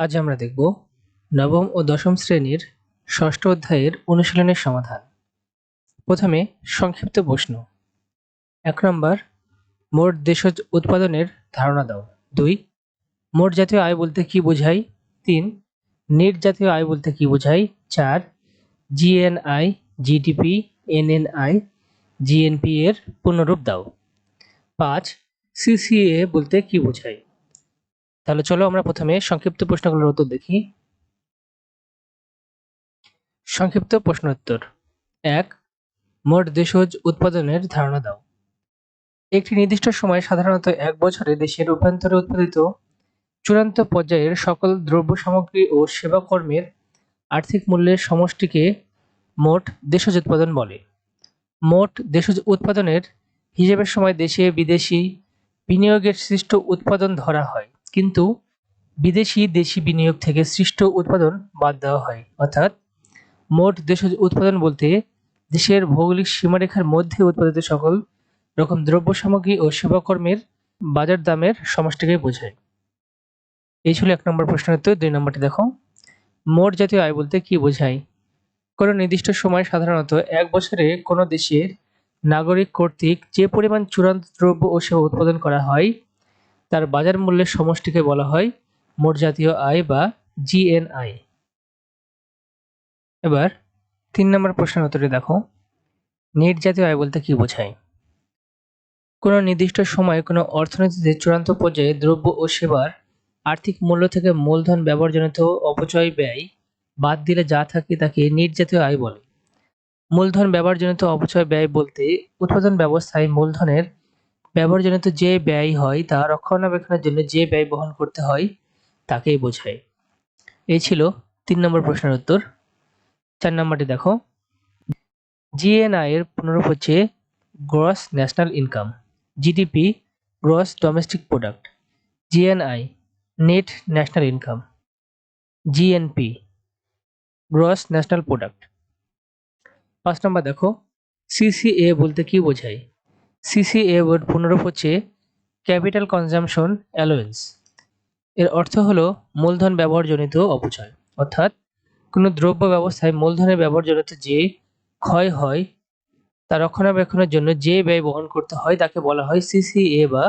আজ আমরা দেখব নবম ও দশম শ্রেণির ষষ্ঠ অধ্যায়ের অনুশীলনের সমাধান। প্রথমে সংক্ষিপ্ত প্রশ্ন। এক নম্বর, মোট দেশজ উৎপাদনের ধারণা দাও। দুই, মোট জাতীয় আয় বলতে কি বোঝায়? তিন, নেট জাতীয় আয় বলতে কি বোঝায়? চার, জিএনআই, জিডিপি, এনএনআই, জিএনপি এর পূর্ণরূপ দাও। পাঁচ, সিসিএ বলতে কি বোঝায়? তাহলে চলো আমরা প্রথমে সংক্ষিপ্ত প্রশ্নগুলোর উত্তর দেখি। সংক্ষিপ্ত প্রশ্নোত্তর। এক, মোট দেশজ উৎপাদনের ধারণা দাও। একটি নির্দিষ্ট সময় সাধারণত এক বছরে দেশের অভ্যন্তরে উৎপাদিত চূড়ান্ত পর্যায়ের সকল দ্রব্য সামগ্রী ও সেবা কর্মের আর্থিক মূল্যের সমষ্টিকে মোট দেশজ উৎপাদন বলে। মোট দেশজ উৎপাদনের হিসেবের সময় দেশে বিদেশি বিনিয়োগের সৃষ্ট উৎপাদন ধরা হয়, কিন্তু বিদেশি দেশি বিনিয়োগ থেকে সৃষ্ট উৎপাদন বাদ দেওয়া হয়। অর্থাৎ মোট দেশজ উৎপাদন বলতে দেশের ভৌগোলিক সীমারেখার মধ্যে উৎপাদিত সকল রকম দ্রব্য সামগ্রী ও সেবাকর্মের বাজার দামের সমষ্টিকে বোঝায়। এই ছিল এক নম্বর প্রশ্নের উত্তর, দুই নম্বরটি দেখো। মোট জাতীয় আয় বলতে কি বোঝায়? কোনো নির্দিষ্ট সময় সাধারণত এক বছরে কোনো দেশের নাগরিক কর্তৃক যে পরিমাণ চূড়ান্ত দ্রব্য ও সেবা উৎপাদন করা হয়, তার বাজার মূল্যের সমষ্টিকে বলা হয় মোট জাতীয় আয় বা জিএনআই এবার তিন নম্বর প্রশ্নের উত্তরে দেখো। নেট জাতীয় আয় বলতে কি বোঝায়? কোনো নির্দিষ্ট সময়ে কোনো অর্থনীতিতে চূড়ান্ত পর্যায়ে দ্রব্য ও সেবার আর্থিক মূল্য থেকে মূলধন ব্যবহারজনিত অপচয় ব্যয় বাদ দিলে যা থাকে তাকে নেট জাতীয় আয় বলে। মূলধন ব্যবহারজনিত অপচয় ব্যয় বলতে উৎপাদন ব্যবস্থায় মূলধনের ব্যবহারজনিত যে ব্যয় হয় তা রক্ষণাবেক্ষণের জন্য যে ব্যয় বহন করতে হয়, তাকেই বোঝায়। এই ছিল তিন নম্বর প্রশ্নের উত্তর। চার নম্বরটি দেখো। জিএনআই এর পুনরূপ হচ্ছে gross national income, GDP, gross domestic product, GNI, net national income, GNP, gross national product. পাঁচ নম্বর দেখো সিসিএ বলতে কি বোঝায়? সিসিএ এর পুনরূপ হচ্ছে ক্যাপিটাল কনজামশন অ্যালোয়েন্স এর অর্থ হলো মূলধন ব্যবহারজনিত অপচয়। অর্থাৎ কোনো দ্রব্য ব্যবস্থায় মূলধনের ব্যবহারজনিত যে ক্ষয় হয়, তা রক্ষণাবেক্ষণের জন্য যে ব্যয় বহন করতে হয়, তাকে বলা হয় সিসিএ বা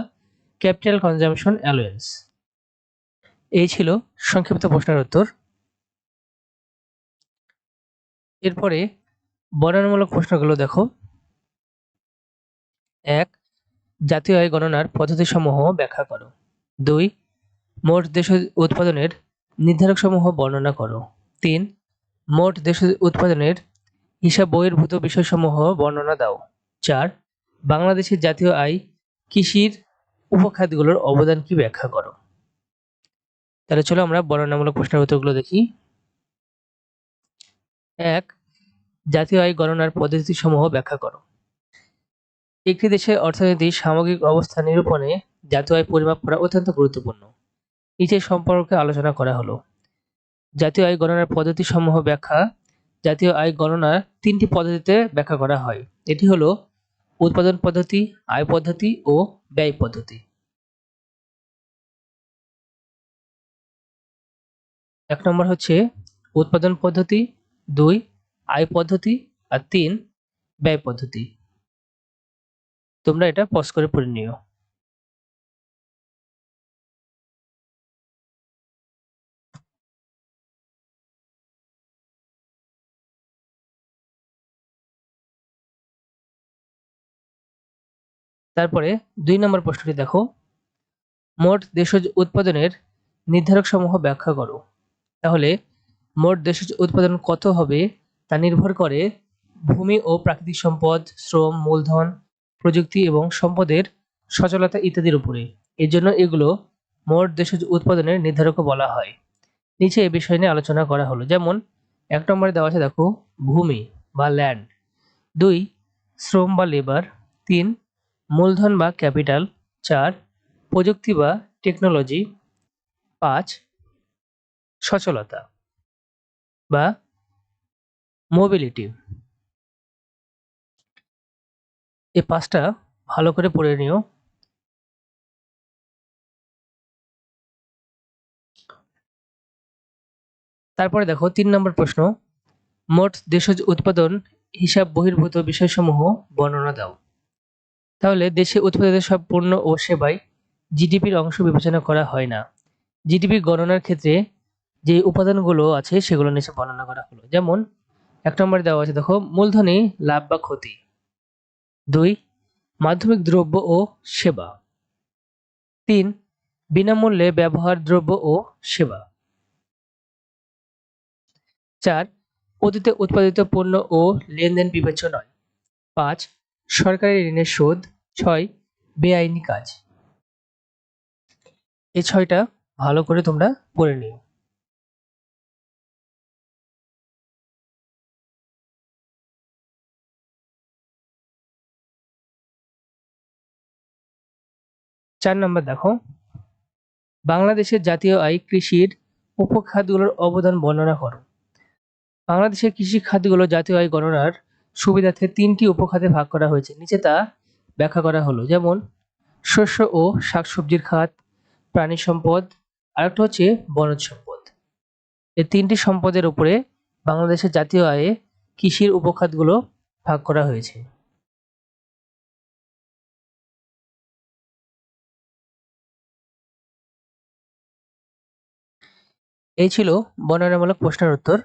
ক্যাপিটাল কনজামশন অ্যালোয়েন্স এই ছিল সংক্ষিপ্ত প্রশ্নের উত্তর। এরপরে বর্ণনামূলক প্রশ্নগুলো দেখো। এক, জাতীয় আয় গণনার পদ্ধতিসমূহ ব্যাখ্যা করো। দুই, মোট দেশ উৎপাদনের নির্ধারকসমূহ বর্ণনা করো। তিন, মোট দেশ উৎপাদনের হিসাব বহির্ভূত বিষয়সমূহ বর্ণনা দাও। চার, বাংলাদেশের জাতীয় আয় কৃষির উপখাতগুলোর অবদান কি ব্যাখ্যা করো? তাহলে চলো আমরা বর্ণনামূলক প্রশ্নের উত্তরগুলো দেখি। এক জাতীয় আয় গণনার পদ্ধতিসমূহ ব্যাখ্যা করো। একটি দেশের অর্থনীতির সামগ্রিক অবস্থা নিরূপণে জাতীয় আয় পরিমাপ করা অত্যন্ত গুরুত্বপূর্ণ। নিচে সম্পর্কে আলোচনা করা হলো। জাতীয় আয় গণনার পদ্ধতি সমূহ ব্যাখ্যা জাতীয় আয় গণনার তিনটি পদ্ধতিতে ব্যাখ্যা করা হয়। এটি হলো উৎপাদন পদ্ধতি, আয় পদ্ধতি ও ব্যয় পদ্ধতি। এক নম্বর হচ্ছে উৎপাদন পদ্ধতি, দুই আয় পদ্ধতি আর তিন ব্যয় পদ্ধতি। তোমরা এটা পজ করে পড়ে নিও। তারপরে দুই নম্বর প্রশ্নটি দেখো। মোট দেশজ উৎপাদনের নির্ধারক সমূহ ব্যাখ্যা করো। তাহলে মোট দেশজ উৎপাদন কত হবে? তা নির্ভর করে ভূমি ও প্রাকৃতিক সম্পদ, শ্রম, মূলধন, প্রযুক্তি এবং সম্পদের সচলতা ইত্যাদির উপরে। এর জন্য এগুলো মোট দেশজ উৎপাদনের নির্ধারকও বলা হয়। নিচে এ বিষয় নিয়ে আলোচনা করা হলো। যেমন, এক নম্বরে দেওয়া আছে, দেখো, ভূমি বা ল্যান্ড দুই, শ্রম বা লেবার তিন, মূলধন বা ক্যাপিটাল চার, প্রযুক্তি বা টেকনোলজি পাঁচ, সচলতা বা মোবিলিটি এই পাঁচটা ভালো করে পড়ে নিও। তারপরে দেখো, তিন নম্বর প্রশ্ন, মোট দেশজ উৎপাদন হিসাব বহির্ভূত বিষয়সমূহ বর্ণনা দাও। তাহলে দেশে উৎপাদিত সব পণ্য ও সেবায় জিডিপির অংশ বিবেচনা করা হয় না। জিডিপি গণনার ক্ষেত্রে যে উপাদানগুলো আছে সেগুলো নিচে বর্ণনা করা হলো। যেমন এক নম্বরে দেওয়া আছে, দেখো, মূলধনী লাভ বা ক্ষতি। দুই, মাধ্যমিক দ্রব্য ও সেবা। তিন, বিনামূল্যে ব্যবহার দ্রব্য ও সেবা। চার, অতীতে উৎপাদিত পণ্য ও লেনদেন বিবেচ্য নয়। পাঁচ, সরকারি ঋণের শোধ। ছয়, বেআইনি কাজ। এই ছয়টা ভালো করে তোমরা পড়ে নিও। চার নম্বর দেখো। বাংলাদেশের জাতীয় আয় কৃষির উপখাতগুলোর অবদান বর্ণনা করো। বাংলাদেশের কৃষি খাতগুলো জাতীয় আয় গণনার সুবিধার্থে তিনটি উপখাতে ভাগ করা হয়েছে। নিচে তা ব্যাখ্যা করা হলো। যেমন, শস্য ও শাকসবজির খাত, প্রাণী সম্পদ, আরেকটা হচ্ছে বনজ সম্পদ। এই তিনটি সম্পদের উপরে বাংলাদেশের জাতীয় আয়ে কৃষির উপখাতগুলো ভাগ করা হয়েছে। এই ছিল বর্ণনামূলক প্রশ্নের উত্তর।